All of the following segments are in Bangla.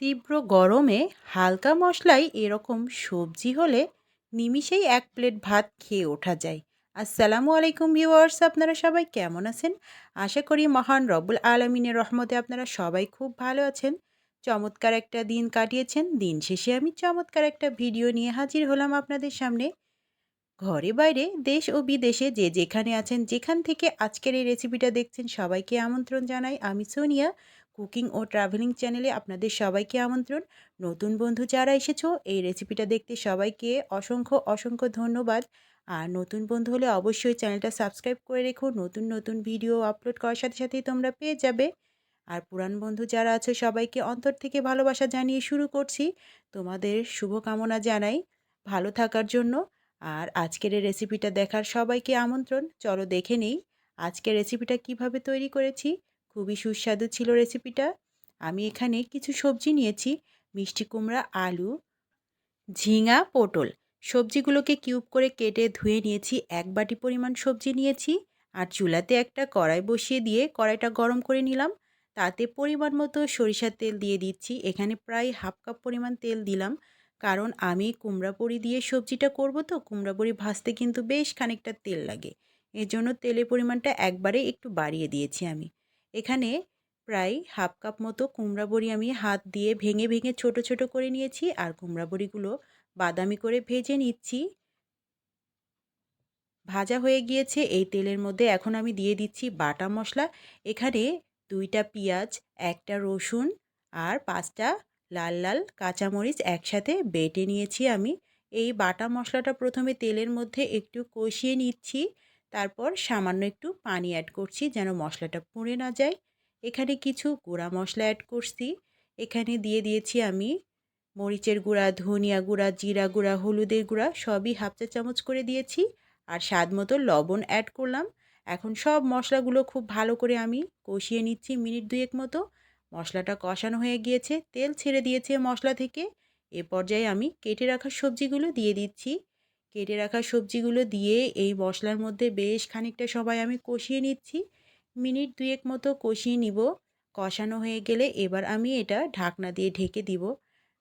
তীব্র গরমে হালকা মশলায় এরকম সবজি হলে নিমিষেই এক প্লেট ভাত খেয়ে ওঠা যায়। আসসালামু আলাইকুম ভিউয়ার্স, আপনারা সবাই কেমন আছেন? আশা করি মহান রব্বুল আলমিনের রহমতে আপনারা সবাই খুব ভালো আছেন। চমৎকার একটা দিন কাটিয়েছেন। দিন শেষে আমি চমৎকার একটা ভিডিও নিয়ে হাজির হলাম আপনাদের সামনে। ঘরে বাইরে দেশ ও বিদেশে যে যেখানে আছেন, যেখান থেকে আজকের এই রেসিপিটা দেখছেন সবাইকে আমন্ত্রণ জানাই। আমি সোনিয়া কুকিং ও ট্রাভেলিং চ্যানেলে আপনাদের সবাইকে আমন্ত্রণ। নতুন বন্ধু যারা এসেছ, এই রেসিপিটা দেখতে সবাইকে অসংখ্য অসংখ্য ধন্যবাদ। আর নতুন বন্ধু হলে অবশ্যই চ্যানেলটা সাবস্ক্রাইব করে রেখো। নতুন নতুন ভিডিও আপলোড করার সাথে সাথেই তোমরা পেয়ে যাবে। আর পুরান বন্ধু যারা আছো, সবাইকে অন্তর থেকে ভালোবাসা জানিয়ে শুরু করছি। তোমাদের শুভকামনা জানাই। ভালো থাকার জন্য। আর আজকের এই রেসিপিটা দেখার সবাইকে আমন্ত্রণ। চলো দেখে নেই, আজকের রেসিপিটা কীভাবে তৈরি করেছি। খুবই সুস্বাদু ছিল রেসিপিটা আমি এখানে কিছু সবজি নিয়েছি, মিষ্টি কুমড়া, আলু, ঝিঙা, পটল। সবজিগুলোকে কিউব করে কেটে ধুয়ে নিয়েছি, এক বাটি পরিমাণ সবজি নিয়েছি আর চুলাতে একটা কড়াই বসিয়ে দিয়ে কড়াইটা গরম করে নিলাম। তাতে পরিমাণ মতো সরিষার তেল দিয়ে দিচ্ছি, এখানে প্রায় হাফ কাপ পরিমাণ তেল দিলাম। কারণ আমি কুমড়া বড়ি দিয়ে সবজিটা করব তো, কুমড়া বড়ি ভাজতে কিন্তু বেশ খানিকটা তেল লাগে। এর জন্য তেলের পরিমাণটা একবারে একটু বাড়িয়ে দিয়েছি আমি। এখানে প্রায় হাফ কাপ মতো কুমড়া বড়ি আমি হাত দিয়ে ভেঙে ভেঙে, ছোট ছোট করে নিয়েছি। আর কুমড়া বড়িগুলো বাদামি করে ভেজে নিচ্ছি। ভাজা হয়ে গিয়েছে। এই তেলের মধ্যে এখন আমি দিয়ে দিচ্ছি বাটা মশলা। এখানে দুইটা পেঁয়াজ, একটা রসুন আর পাঁচটা লাল লাল কাঁচামরিচ একসাথে বেটে নিয়েছি আমি। এই বাটা মশলাটা প্রথমে তেলের মধ্যে একটু কষিয়ে নিচ্ছি। তারপর সামান্য একটু পানি অ্যাড করছি যেন মশলাটা পুড়ে না যায়। এখানে কিছু গুঁড়া মশলা অ্যাড করছি। এখানে দিয়ে দিয়েছি আমি মরিচের গুঁড়া, ধনিয়া গুঁড়া, জিরা গুঁড়া, হলুদের গুঁড়া সবই হাফ চা চামচ করে দিয়েছি আর স্বাদ মতো লবণ অ্যাড করলাম। এখন সব মশলাগুলো খুব ভালো করে আমি কষিয়ে নিচ্ছি মিনিট দুয়েক মতো। মশলাটা কষানো হয়ে গিয়েছে, তেল ছেড়ে দিয়েছে মশলা থেকে। এ পর্যায়ে আমি কেটে রাখা সবজিগুলো দিয়ে দিচ্ছি। কেটে রাখা সবজিগুলো দিয়ে এই মশলার মধ্যে বেশ খানিকটা সবাই আমি কষিয়ে নিচ্ছি। মিনিট দুয়েক মতো কষিয়ে নিব। কষানো হয়ে গেলে এবার আমি এটা ঢাকনা দিয়ে ঢেকে দিব।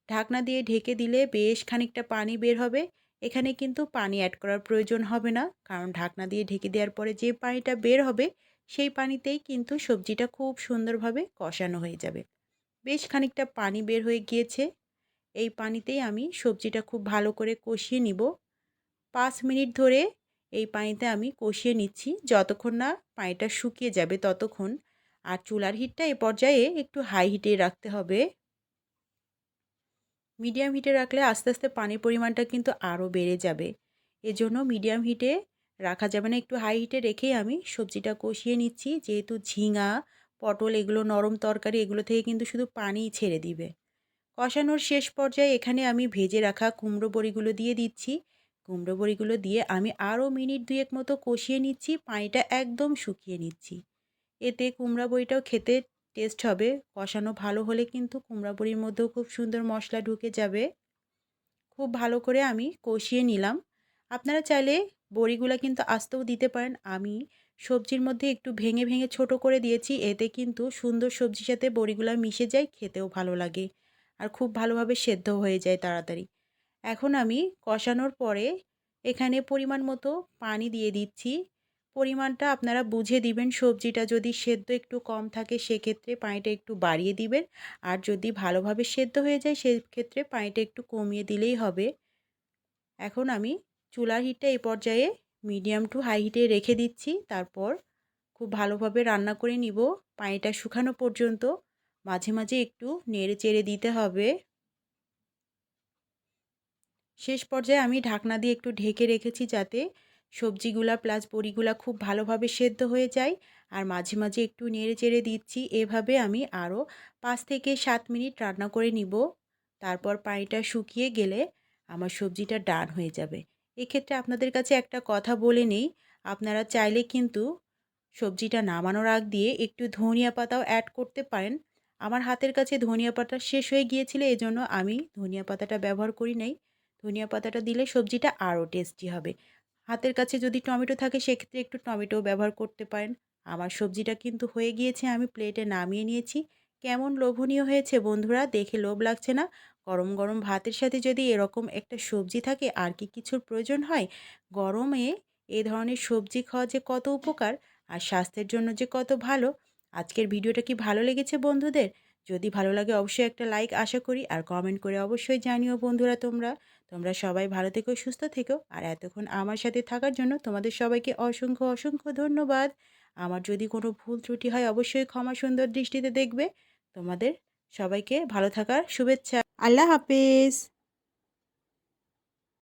ঢাকনা দিয়ে ঢেকে দিলে বেশ খানিকটা পানি বের হবে। এখানে কিন্তু পানি অ্যাড করার প্রয়োজন হবে না। কারণ ঢাকনা দিয়ে ঢেকে দেওয়ার পরে যে পানিটা বের হবে, সেই পানিতেই কিন্তু সবজিটা খুব সুন্দরভাবে কষানো হয়ে যাবে। বেশ খানিকটা পানি বের হয়ে গিয়েছে। এই পানিতেই আমি সবজিটা খুব ভালো করে কষিয়ে নিব। পাঁচ মিনিট ধরে এই পানিতে আমি কষিয়ে নিচ্ছি। যতক্ষণ না পানিটা শুকিয়ে যাবে ততক্ষণ। আর চুলার হিটটা এ পর্যায়ে একটু হাই হিটে রাখতে হবে। মিডিয়াম হিটে রাখলে আস্তে আস্তে পানির পরিমাণটা কিন্তু আরও বেড়ে যাবে। এজন্য মিডিয়াম হিটে রাখা যাবে না। একটু হাই হিটে রেখেই আমি সবজিটা কষিয়ে নিচ্ছি। যেহেতু ঝিঙা, পটল এগুলো নরম তরকারি এগুলো থেকে কিন্তু শুধু পানিই ছেড়ে দিবে। কষানোর শেষ পর্যায়ে এখানে আমি ভেজে রাখা কুমড়ো বড়িগুলো দিয়ে দিচ্ছি। কুমড়ো বড়িগুলো দিয়ে আমি আরও মিনিট দুয়েক মতো কষিয়ে নিচ্ছি, পানিটা একদম শুকিয়ে নিচ্ছি। এতে কুমড়া বড়িটাও খেতে টেস্ট হবে। কষানো ভালো হলে কিন্তু কুমড়া বড়ির মধ্যেও খুব সুন্দর মশলা ঢুকে যাবে। খুব ভালো করে আমি কষিয়ে নিলাম। আপনারা চাইলে বড়িগুলো কিন্তু আস্তেও দিতে পারেন। আমি সবজির মধ্যে একটু ভেঙে ভেঙে ছোট করে দিয়েছি, এতে কিন্তু সুন্দর সবজির সাথে বড়িগুলো মিশে যায়, খেতেও ভালো লাগে। আর খুব ভালোভাবে সেদ্ধ হয়ে যায় তাড়াতাড়ি। এখন আমি কষানোর পরে এখানে পরিমাণ মতো পানি দিয়ে দিচ্ছি। পরিমাণটা আপনারা বুঝে দিবেন, সবজিটা যদি সেদ্ধ একটু কম থাকে সেক্ষেত্রে পানিটা একটু বাড়িয়ে দিবেন। আর যদি ভালোভাবে সেদ্ধ হয়ে যায় সেক্ষেত্রে পানিটা একটু কমিয়ে দিলেই হবে। এখন আমি চুলার হিটটা এই পর্যায়ে মিডিয়াম টু হাই হিটে রেখে দিচ্ছি। তারপর খুব ভালোভাবে রান্না করে নিব। পানিটা শুকানো পর্যন্ত মাঝে মাঝে একটু নেড়ে চেড়ে দিতে হবে। শেষ পর্যায়ে আমি ঢাকনা দিয়ে একটু ঢেকে রেখেছি যাতে সবজিগুলা প্লাস বড়িগুলা খুব ভালোভাবে সেদ্ধ হয়ে যায়। আর মাঝে মাঝে একটু নেড়ে চেড়ে দিচ্ছি। এভাবে আমি আরও পাঁচ থেকে সাত মিনিট রান্না করে নিব। তারপর পানিটা শুকিয়ে গেলে আমার সবজিটা ডান হয়ে যাবে। এক্ষেত্রে আপনাদের কাছে একটা কথা বলে নেই। আপনারা চাইলে কিন্তু সবজিটা নামানোর আগ দিয়ে একটু ধনিয়া পাতাও অ্যাড করতে পারেন। আমার হাতের কাছে ধনিয়া পাতা শেষ হয়ে গিয়েছিল, এজন্য আমি ধনিয়া পাতাটা ব্যবহার করি নাই। ধনিয়া পাতাটা দিলে সবজিটা আরও টেস্টি হবে। হাতের কাছে যদি টমেটো থাকে, সেক্ষেত্রে একটু টমেটো ব্যবহার করতে পারেন। আমার সবজিটা কিন্তু হয়ে গিয়েছে, আমি প্লেটে নামিয়ে নিয়েছি। কেমন লোভনীয় হয়েছে বন্ধুরা, দেখে লোভ লাগছে না? গরম গরম ভাতের সাথে যদি এরকম একটা সবজি থাকে, আর কি কিছুর প্রয়োজন হয়? গরমে এ ধরনের সবজি খাওয়া যে কত উপকার, আর স্বাস্থ্যের জন্য যে কত ভালো, আজকের ভিডিওটা কি ভালো লেগেছে বন্ধুদের? যদি ভালো লাগে, অবশ্যই একটা লাইক আশা করি, আর কমেন্ট করে অবশ্যই জানিও বন্ধুরা তোমরা। তোমরা সবাই ভালো থেকো, সুস্থ থেকো। আর এতক্ষণ আমার সাথে থাকার জন্য তোমাদের সবাইকে অসংখ্য অসংখ্য ধন্যবাদ। আমার যদি কোনো ভুল ত্রুটি হয় অবশ্যই ক্ষমা সুন্দর দৃষ্টিতে দেখবে। তোমাদের সবাইকে ভালো থাকার শুভেচ্ছা। আল্লাহ হাফেজ।